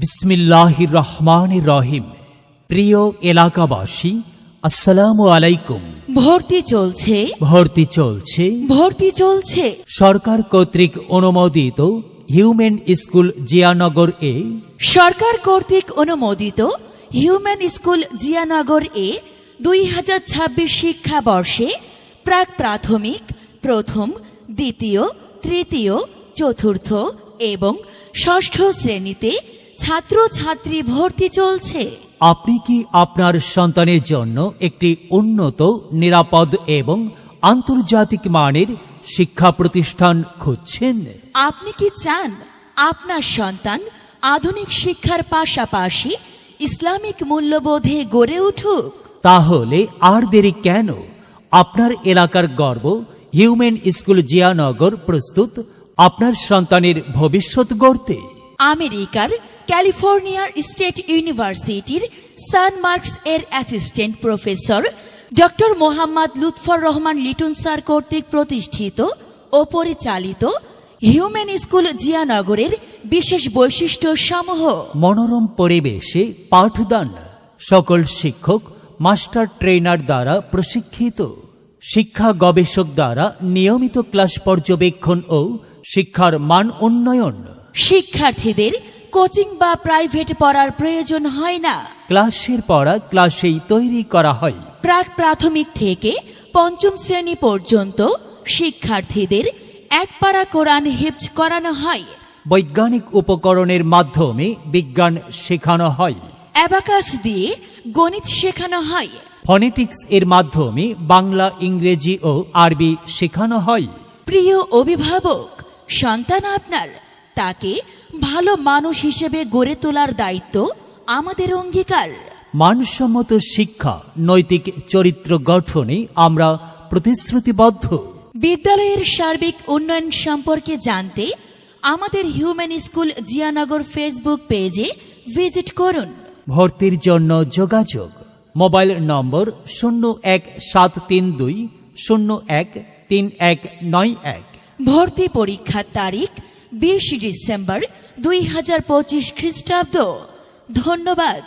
বিসমিল্লাহির রহমান রহিম। প্রিয় এলাকাবাসী আসসালামু আলাইকুম। ভর্তি চলছে। ভর্তি চলছে। ভর্তি চলছে। সরকার কর্তৃক অনুমোদিত হিউম্যান স্কুল জিয়ানগর এ। সরকার কর্তৃক অনুমোদিত হিউম্যান স্কুল জিয়ানগর এ দুই হাজার ছাব্বিশ শিক্ষাবর্ষে প্রাক প্রাথমিক প্রথম দ্বিতীয় তৃতীয় চতুর্থ এবং ষষ্ঠ শ্রেণীতে ছাত্রছাত্রী ভর্তি চলছে। আপনি কি আপনার সন্তানের জন্য একটি উন্নত নিরাপদ এবং আন্তর্জাতিক মানের শিক্ষা প্রতিষ্ঠান খুঁজছেন? আপনি কি চান আপনার সন্তান আধুনিক শিক্ষার পাশাপাশি ইসলামিক মূল্যবোধে গড়ে উঠুক? তাহলে আর দেরি কেন? আপনার এলাকার গর্ব হিউম্যান স্কুল জিয়ানগর প্রস্তুত আপনার সন্তানের ভবিষ্যৎ গড়তে। আমেরিকার ক্যালিফোর্নিয়ার স্টেট ইউনিভার্সিটির সানমার্কস এর assistant professor doctor Mohammad Lutfar Rahman Liton sir কর্তৃক প্রতিষ্ঠিত ও পরিচালিত হিউম্যান স্কুল জিয়ানগরের বিশেষ বৈশিষ্ট্য সমূহ। মনোরম পরিবেশে পাঠদান সকল শিক্ষক মাস্টার ট্রেনার দ্বারা প্রশিক্ষিত শিক্ষা গবেষক দ্বারা নিয়মিত ক্লাস পর্যবেক্ষণ ও শিক্ষার মান উন্নয়ন। শিক্ষার্থীদের কোচিং বা প্রাইভেট পড়ার প্রয়োজন হয় না। ক্লাসের পড়া ক্লাসেই তৈরি করা হয়। প্রাক প্রাথমিক থেকে পঞ্চম শ্রেণি পর্যন্ত শিক্ষার্থীদের এক পারা কোরআন হিফজ করানো হয়। বৈজ্ঞানিক উপকরণের মাধ্যমে বিজ্ঞান শেখানো হয়। অ্যাবাকাস দিয়ে গণিত শেখানো হয়। ফনেটিক্স এর মাধ্যমে বাংলা ইংরেজি ও আরবি শেখানো হয়। প্রিয় অভিভাবক সন্তান আপনার তাকে ভালো মানুষ হিসেবে গড়ে তোলার দায়িত্ব আমাদের অঙ্গীকার। মানসম্মত শিক্ষা নৈতিক চরিত্র গঠনে আমরা প্রতিশ্রুতিবদ্ধ। বিদ্যালয়ের সার্বিক উন্নয়ন সম্পর্কে জানতে আমাদের হিউম্যান স্কুল জিয়ানগর ফেসবুক পেজে ভিজিট করুন। ভর্তির জন্য যোগাযোগ মোবাইল নম্বর শূন্য এক সাত তিন দুই শূন্য এক তিন এক নয় এক। ভর্তি পরীক্ষার তারিখ বিশ ডিসেম্বর দুই হাজার পঁচিশ খ্রিস্টাব্দ। ধন্যবাদ।